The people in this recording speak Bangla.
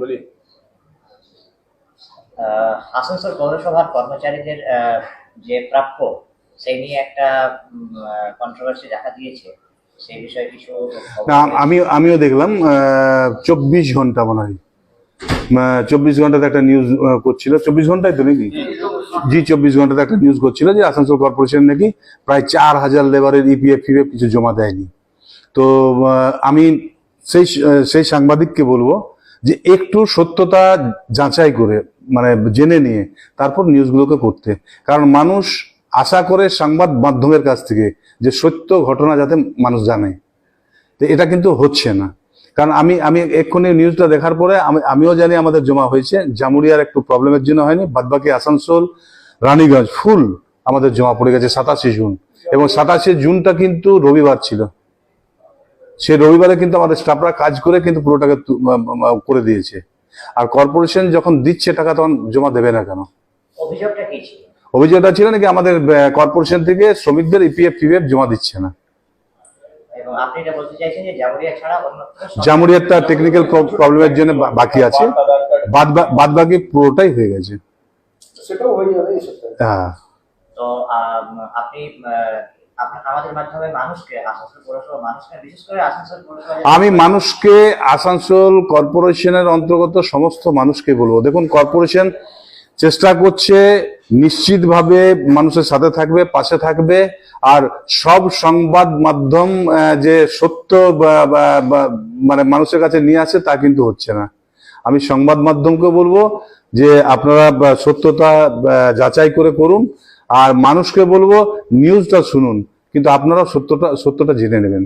বলি। আসানসোল পৌরসভার কর্মচারীদের যে প্রাপ্য সেই নিয়ে একটা কন্ট্রোভার্সি দেখা দিয়েছে। সেই বিষয়ে কিছু। আমি আমিও দেখলাম চব্বিশ ঘণ্টা মনে হয়। চব্বিশ ঘন্টাতে একটা নিউজ করছিল। চব্বিশ ঘন্টায় তো নাকি? জি চব্বিশ ঘন্টাতে একটা নিউজ করছিল যে আসানসোল কর্পোরেশন নাকি প্রায় চার হাজার লেবারের ইপিএফ ফিএফ কিছু জমা দেয়নি। তো আমি সেই সেই সাংবাদিককে বলব যে একটু সত্যতা যাচাই করে মানে জেনে নিয়ে তারপর নিউজগুলোকে করতে। কারণ মানুষ আশা করে সংবাদ মাধ্যমের কাছ থেকে যে সত্য ঘটনা যাতে মানুষ জানে। তো এটা কিন্তু হচ্ছে না। কারণ আমি আমি এক্ষুনি নিউজটা দেখার পরে আমি, আমিও জানি আমাদের জমা হয়েছে। জামুরিয়ার একটু প্রবলেমের জন্য হয়নি। বাদবাকি আসানসোল, রানীগঞ্জ, ফুল আমাদের জমা পড়ে গেছে সাতাশে জুন। এবং সাতাশে জুনটা কিন্তু রবিবার ছিল। সে রবিবারে কিন্তু আমাদের স্টাফরা কাজ করে কিন্তু পুরোটাকে করে দিয়েছে। আর কর্পোরেশন যখন দিচ্ছে টাকা তখন জমা দেবে না কেন? অভিযোগটা কি ছিল? নাকি আমাদের কর্পোরেশন থেকে শ্রমিকদের ইপিএফ পিএফ জমা দিচ্ছে না। জামুরিয়ারটা টেকনিক্যাল প্রবলেমের জন্য বাকি আছে। বাদ বাকি পুরোটাই হয়ে গেছে। হয়ে হ্যাঁ। তো আপনি আমি মানুষকে, আসানসোল কর্পোরেশনের অন্তর্গত সমস্ত মানুষকে বলব। দেখুন, কর্পোরেশন চেষ্টা করছে, নিশ্চিতভাবে মানুষের সাথে থাকবে, পাশে থাকবে, আর সব সংবাদ মাধ্যম যে সত্য মানে মানুষের কাছে নিয়ে আসে, তা কিন্তু হচ্ছে না। আমি সংবাদ মাধ্যমকে বলব যে আপনারা সত্যতা যাচাই করে করুন। আর মানুষকে বলব নিউজটা শুনুন। কিন্তু আপনারা সত্যটা সত্যটা জেনে নেবেন।